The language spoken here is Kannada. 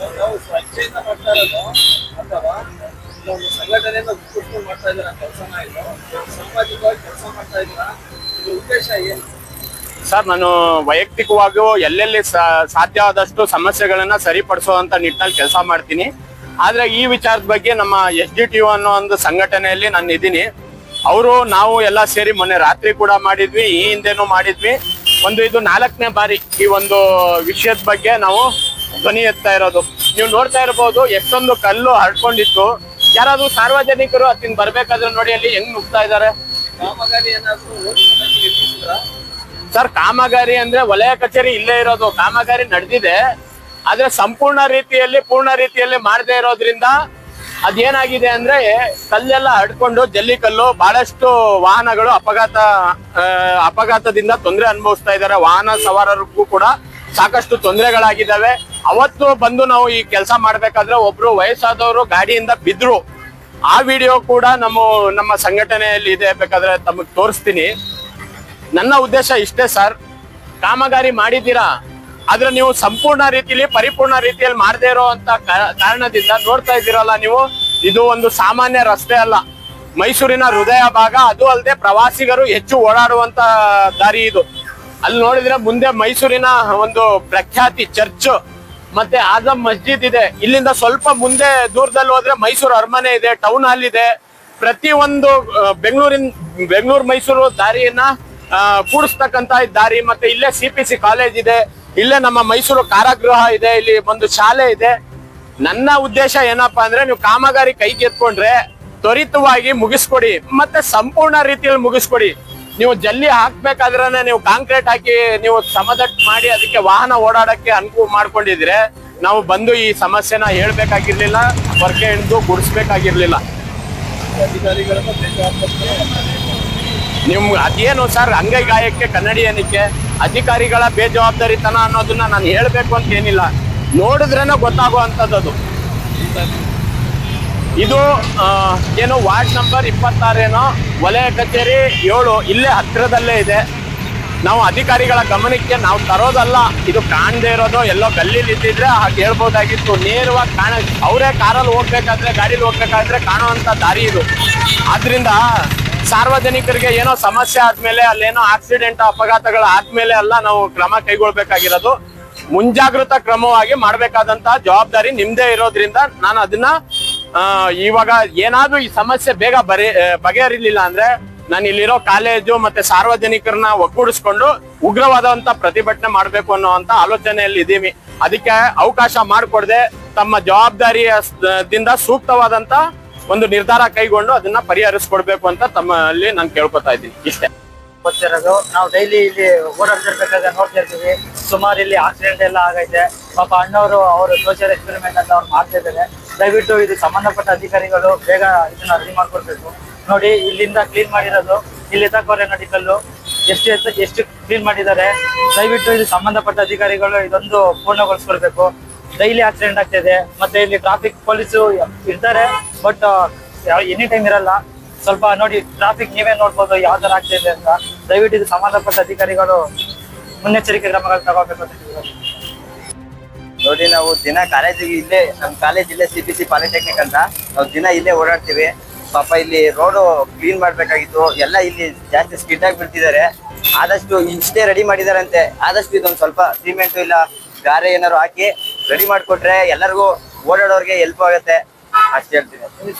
ಮಾಡ್ತಾ ಇರೋದು ಒಂದು ಮಾಡ್ತಾ ಇದ್ದೀರಾ ಕೆಲಸನ ಇದು ಸಾಮಾಜಿಕವಾಗಿ ಕೆಲಸ ಮಾಡ್ತಾ ಇದ್ದೀರಾ ಇದು ಉದ್ದೇಶ ಏನು ಸರ್, ನಾನು ವೈಯಕ್ತಿಕವಾಗಿಯೂ ಎಲ್ಲೆಲ್ಲಿ ಸಾಧ್ಯ ಆದಷ್ಟು ಸಮಸ್ಯೆಗಳನ್ನ ಸರಿಪಡಿಸುವಂತ ನಿಟ್ಟಿನಲ್ಲಿ ಕೆಲಸ ಮಾಡ್ತೀನಿ. ಆದ್ರೆ ಈ ವಿಚಾರದ ಬಗ್ಗೆ ನಮ್ಮ ಎಸ್ ಡಿ ಟಿ ಅನ್ನೋ ಒಂದು ಸಂಘಟನೆಯಲ್ಲಿ ನಾನು ಇದ್ದೀನಿ. ಅವರು, ನಾವು ಎಲ್ಲ ಸೇರಿ ಮೊನ್ನೆ ರಾತ್ರಿ ಕೂಡ ಮಾಡಿದ್ವಿ, ಈ ಹಿಂದೆನೂ ಮಾಡಿದ್ವಿ. ಒಂದು ಇದು ನಾಲ್ಕನೇ ಬಾರಿ ಈ ಒಂದು ವಿಷಯದ ಬಗ್ಗೆ ನಾವು ಧ್ವನಿ ಎತ್ತಾ ಇರೋದು. ನೀವು ನೋಡ್ತಾ ಇರಬಹುದು ಎಷ್ಟೊಂದು ಕಲ್ಲು ಹರ್ಕೊಂಡಿತ್ತು. ಯಾರಾದ್ರೂ ಸಾರ್ವಜನಿಕರು ಅತ್ತಿನ ಬರ್ಬೇಕಾದ್ರೆ ನೋಡಿ ಅಲ್ಲಿ ಹೆಂಗ್ ನುಗ್ತಾ ಇದ್ದಾರೆ ಕಾಮಗಾರಿ ಏನಾದರೂ ನಿರ್ಮಿಸಿದ್ರಾ ಸರ್ ಕಾಮಗಾರಿ ಅಂದ್ರೆ ವಲಯ ಕಚೇರಿ ಇಲ್ಲೇ ಇರೋದು. ಕಾಮಗಾರಿ ನಡೆದಿದೆ. ಆದ್ರೆ ಸಂಪೂರ್ಣ ರೀತಿಯಲ್ಲಿ ಪೂರ್ಣ ರೀತಿಯಲ್ಲಿ ಮಾಡದೇ ಇರೋದ್ರಿಂದ ಅದೇನಾಗಿದೆ ಅಂದ್ರೆ ಕಲ್ಲೆಲ್ಲ ಹಡ್ಕೊಂಡು ಜಲ್ಲಿ ಕಲ್ಲು ಬಹಳಷ್ಟು ವಾಹನಗಳು ಅಪಘಾತ ಅಪಘಾತದಿಂದ ತೊಂದರೆ ಅನುಭವಿಸ್ತಾ ಇದ್ದಾರೆ ವಾಹನ ಸವಾರರಿಗೂ ಕೂಡ ಸಾಕಷ್ಟು ತೊಂದರೆಗಳಾಗಿದ್ದಾವೆ. ಅವತ್ತು ಬಂದು ನಾವು ಈ ಕೆಲಸ ಮಾಡ್ಬೇಕಾದ್ರೆ ಒಬ್ರು ವಯಸ್ಸಾದವರು ಗಾಡಿಯಿಂದ ಬಿದ್ರು. ಆ ವಿಡಿಯೋ ಕೂಡ ನಮ್ಮ ನಮ್ಮ ಸಂಘಟನೆಯಲ್ಲಿ ಇದೆ ಬೇಕಾದ್ರೆ ತಮಗೆ ತೋರಿಸ್ತೀನಿ. ನನ್ನ ಉದ್ದೇಶ ಇಷ್ಟೇ ಸರ್. ಕಾಮಗಾರಿ ಮಾಡಿದ್ದೀರಾ? ಆದ್ರೆ ನೀವು ಸಂಪೂರ್ಣ ರೀತಿಯಲ್ಲಿ ಪರಿಪೂರ್ಣ ರೀತಿಯಲ್ಲಿ ಮಾಡದೇ ಇರೋ ಅಂತ ಕಾರಣದಿಂದ ನೋಡ್ತಾ ಇದ್ದೀರಲ್ಲ ನೀವು. ಇದು ಒಂದು ಸಾಮಾನ್ಯ ರಸ್ತೆ ಅಲ್ಲ. ಮೈಸೂರಿನ ಹೃದಯ ಭಾಗ, ಅದು ಅಲ್ಲದೆ ಪ್ರವಾಸಿಗರು ಹೆಚ್ಚು ಓಡಾಡುವಂತ ದಾರಿ ಇದು. ಅಲ್ಲಿ ನೋಡಿದ್ರೆ ಮುಂದೆ ಮೈಸೂರಿನ ಒಂದು ಪ್ರಖ್ಯಾತಿ ಚರ್ಚ್. ಮತ್ತೆ ಆಜಮ್ ಮಸ್ಜಿದ್ ಇದೆ. ಇಲ್ಲಿಂದ ಸ್ವಲ್ಪ ಮುಂದೆ ದೂರದಲ್ಲಿ ಹೋದ್ರೆ ಮೈಸೂರು ಅರಮನೆ ಇದೆ ಟೌನ್ ಹಾಲ್ ಇದೆ. ಪ್ರತಿ ಒಂದು ಬೆಂಗಳೂರಿನ, ಬೆಂಗಳೂರು, ಮೈಸೂರು ದಾರಿಯನ್ನ ಕೂಡಿಸ್ತಕ್ಕಂತ ದಾರಿ. ಮತ್ತೆ ಇಲ್ಲೇ ಸಿ ಪಿ ಸಿ ಕಾಲೇಜ್ ಇದೆ. ಇಲ್ಲೇ ನಮ್ಮ ಮೈಸೂರು ಕಾರಾಗೃಹ ಇದೆ. ಇಲ್ಲಿ ಒಂದು ಶಾಲೆ ಇದೆ. ನನ್ನ ಉದ್ದೇಶ ಏನಪ್ಪಾ ಅಂದ್ರೆ ನೀವು ಕಾಮಗಾರಿ ಕೈಗೆತ್ಕೊಂಡ್ರೆ ತ್ವರಿತವಾಗಿ ಮುಗಿಸ್ಕೊಡಿ. ಮತ್ತೆ ಸಂಪೂರ್ಣ ರೀತಿಯಲ್ಲಿ ಮುಗಿಸ್ಕೊಡಿ. ನೀವು ಜಲ್ಲಿ ಹಾಕ್ಬೇಕಾದ್ರೆ ನೀವು ಕಾಂಕ್ರೀಟ್ ಹಾಕಿ ನೀವು ಸಮದಟ್ಟು ಮಾಡಿ ಅದಕ್ಕೆ ವಾಹನ ಓಡಾಡಕ್ಕೆ ಅನುಕೂಲ ಮಾಡ್ಕೊಂಡಿದ್ರೆ ನಾವು ಬಂದು ಈ ಸಮಸ್ಯೆನ ಹೇಳ್ಬೇಕಾಗಿರ್ಲಿಲ್ಲ ಹೊರಗೆ ಹಿಡಿದು ಗುಡಿಸ್ಬೇಕಾಗಿರ್ಲಿಲ್ಲ. ನಿಮ್ಗೆ ಅದೇನು ಸರ್, ಅಂಗೈಗಾಯಕ್ಕೆ ಕನ್ನಡಿ ಏನಕ್ಕೆ ಅಧಿಕಾರಿಗಳ ಬೇಜವಾಬ್ದಾರಿತನ ಅನ್ನೋದನ್ನ ನಾನು ಹೇಳಬೇಕು ಅಂತ ಏನಿಲ್ಲ. ನೋಡಿದ್ರೇನೆ ಗೊತ್ತಾಗುವಂಥದ್ದು ಇದು ಏನು ವಾರ್ಡ್ ನಂಬರ್ ಇಪ್ಪತ್ತಾರೇನೋ? ವಲಯ ಕಚೇರಿ ಏಳು, ಇಲ್ಲೇ ಹತ್ತಿರದಲ್ಲೇ ಇದೆ. ನಾವು ಅಧಿಕಾರಿಗಳ ಗಮನಕ್ಕೆ ನಾವು ತರೋದಲ್ಲ. ಇದು ಕಾಣದೇ ಇರೋದು, ಎಲ್ಲೋ ಗಲ್ಲಿಲಿ ಇದ್ದಿದ್ರೆ ಹೇಳ್ಬೋದಾಗಿತ್ತು. ನೇರವಾಗಿ ಕಾಣ, ಅವರೇ ಕಾರಲ್ಲಿ ಹೋಗ್ಬೇಕಾದ್ರೆ, ಗಾಡೀಲಿ ಹೋಗ್ಬೇಕಾದ್ರೆ ಕಾಣುವಂಥ ದಾರಿ ಇದು. ಆದ್ರಿಂದ ಸಾರ್ವಜನಿಕರಿಗೆ ಏನೋ ಸಮಸ್ಯೆ ಆದ್ಮೇಲೆ, ಅಲ್ಲೇನೋ ಆಕ್ಸಿಡೆಂಟ್ ಅಪಘಾತಗಳು ಆದ್ಮೇಲೆ ಅಲ್ಲ ನಾವು ಕ್ರಮ ಕೈಗೊಳ್ಬೇಕಾಗಿರೋದು. ಮುಂಜಾಗ್ರತಾ ಕ್ರಮವಾಗಿ ಮಾಡ್ಬೇಕಾದಂತಹ ಜವಾಬ್ದಾರಿ ನಿಮ್ದೇ ಇರೋದ್ರಿಂದ ನಾನು ಅದನ್ನ ಇವಾಗ ಏನಾದ್ರೂ ಈ ಸಮಸ್ಯೆ ಬೇಗ ಬರೆ ಬಗೆಹರಿಲಿಲ್ಲ ಅಂದ್ರೆ ನಾನು ಇಲ್ಲಿರೋ ಕಾಲೇಜು ಮತ್ತೆ ಸಾರ್ವಜನಿಕರನ್ನ ಒಗ್ಗೂಡಿಸ್ಕೊಂಡು ಉಗ್ರವಾದಂತ ಪ್ರತಿಭಟನೆ ಮಾಡ್ಬೇಕು ಅನ್ನೋಂತ ಆಲೋಚನೆಯಲ್ಲಿ ಇದ್ದೀವಿ ಅದಕ್ಕೆ ಅವಕಾಶ ಮಾಡಿಕೊಡದೆ ತಮ್ಮ ಜವಾಬ್ದಾರಿಯ ದಿಂದ ಸೂಕ್ತವಾದಂತ ಒಂದು ನಿರ್ಧಾರ ಕೈಗೊಂಡು ಅದನ್ನ ಪರಿಹರಿಸ್ಕೊಡ್ಬೇಕು ಅಂತ ತಮ್ಮಲ್ಲಿ ನಾನು ಕೇಳ್ಕೊತಾ ಇದ್ದೀನಿ. ಇಷ್ಟೇ. ಗೊತ್ತಿರೋದು ನಾವು ಡೈಲಿ ಇಲ್ಲಿ ಓಡಾಡ್ತಿರ್ಬೇಕಾದ್ರೆ ನೋಡ್ತಾ ಇರ್ತೀವಿ. ಸುಮಾರು ಇಲ್ಲಿ ಆಕ್ಸಿಡೆಂಟ್ ಎಲ್ಲ ಆಗೈತೆ. ಪಾಪ ಅಣ್ಣವರು ಅವರು ಸೋಷಿಯಲ್ ಎಕ್ಸ್ಪೆರಿಮೆಂಟ್ ಅಂತ ಅವ್ರು ಮಾಡ್ತಾ ಇದ್ದಾರೆ. ದಯವಿಟ್ಟು ಇದು ಸಂಬಂಧಪಟ್ಟ ಅಧಿಕಾರಿಗಳು ಬೇಗ ಇದನ್ನ ರೆಡಿ ಮಾಡ್ಕೊಡ್ಬೇಕು. ನೋಡಿ, ಇಲ್ಲಿಂದ ಕ್ಲೀನ್ ಮಾಡಿರೋದು, ಇಲ್ಲಿ ತಗೋರೆ ನಡಿಕಲ್ಲು ಎಷ್ಟು ಎತ್ತ ಎಷ್ಟು ಕ್ಲೀನ್ ಮಾಡಿದ್ದಾರೆ. ದಯವಿಟ್ಟು ಇದು ಸಂಬಂಧಪಟ್ಟ ಅಧಿಕಾರಿಗಳು ಇದೊಂದು ಪೂರ್ಣಗೊಳಿಸ್ಕೊಡ್ಬೇಕು. ಡೈಲಿ ಆಕ್ಸಿಡೆಂಟ್ ಆಗ್ತಿದೆ ಮತ್ತೆ ಇಲ್ಲಿ ಟ್ರಾಫಿಕ್ ಪೊಲೀಸು ಇರ್ತಾರೆ ಬಟ್ ಎನಿ ಟೈಮ್ ಇರಲ್ಲ. ಸ್ವಲ್ಪ ನೋಡಿ ಟ್ರಾಫಿಕ್ ನೀವೇ ನೋಡ್ಬೋದು, ಯಾವ ತರ ಆಗ್ತಿದೆ ಅಂತ. ದಯವಿಟ್ಟು ಇದು ಸಂಬಂಧಪಟ್ಟ ಅಧಿಕಾರಿಗಳು ಮುನ್ನೆಚ್ಚರಿಕೆ ಕ್ರಮಗಳು ತಗೋಬೇಕು ಅಂತ. ನೋಡಿ, ನಾವು ದಿನ ಕಾಲೇಜಿಗೆ ಇಲ್ಲೇ ನಮ್ಮ ಕಾಲೇಜ್ ಇಲ್ಲೇ ಸಿ ಪಿ ಸಿ ಪಾಲಿಟೆಕ್ನಿಕ್ ಅಂತ ನಾವು ದಿನ ಇಲ್ಲೇ ಓಡಾಡ್ತೀವಿ. ಪಾಪ ಇಲ್ಲಿ ರೋಡು ಕ್ಲೀನ್ ಮಾಡ್ಬೇಕಾಗಿತ್ತು. ಎಲ್ಲ ಇಲ್ಲಿ ಜಾಸ್ತಿ ಸ್ಕಿಡ್ ಆಗಿ ಬಿಡ್ತಿದ್ದಾರೆ. ಆದಷ್ಟು ಇಷ್ಟೇ ರೆಡಿ ಮಾಡಿದಾರಂತೆ. ಆದಷ್ಟು ಇದೊಂದು ಸ್ವಲ್ಪ ಸಿಮೆಂಟ್ ಇಲ್ಲ, ಗಾರೆ ಏನಾದ್ರು ಹಾಕಿ ರೆಡಿ ಮಾಡಿಕೊಟ್ರೆ ಎಲ್ಲರಿಗೂ ಓಡಾಡೋರಿಗೆ ಹೆಲ್ಪ್ ಆಗುತ್ತೆ. ಅಷ್ಟು ಹೇಳ್ತೀನಿ.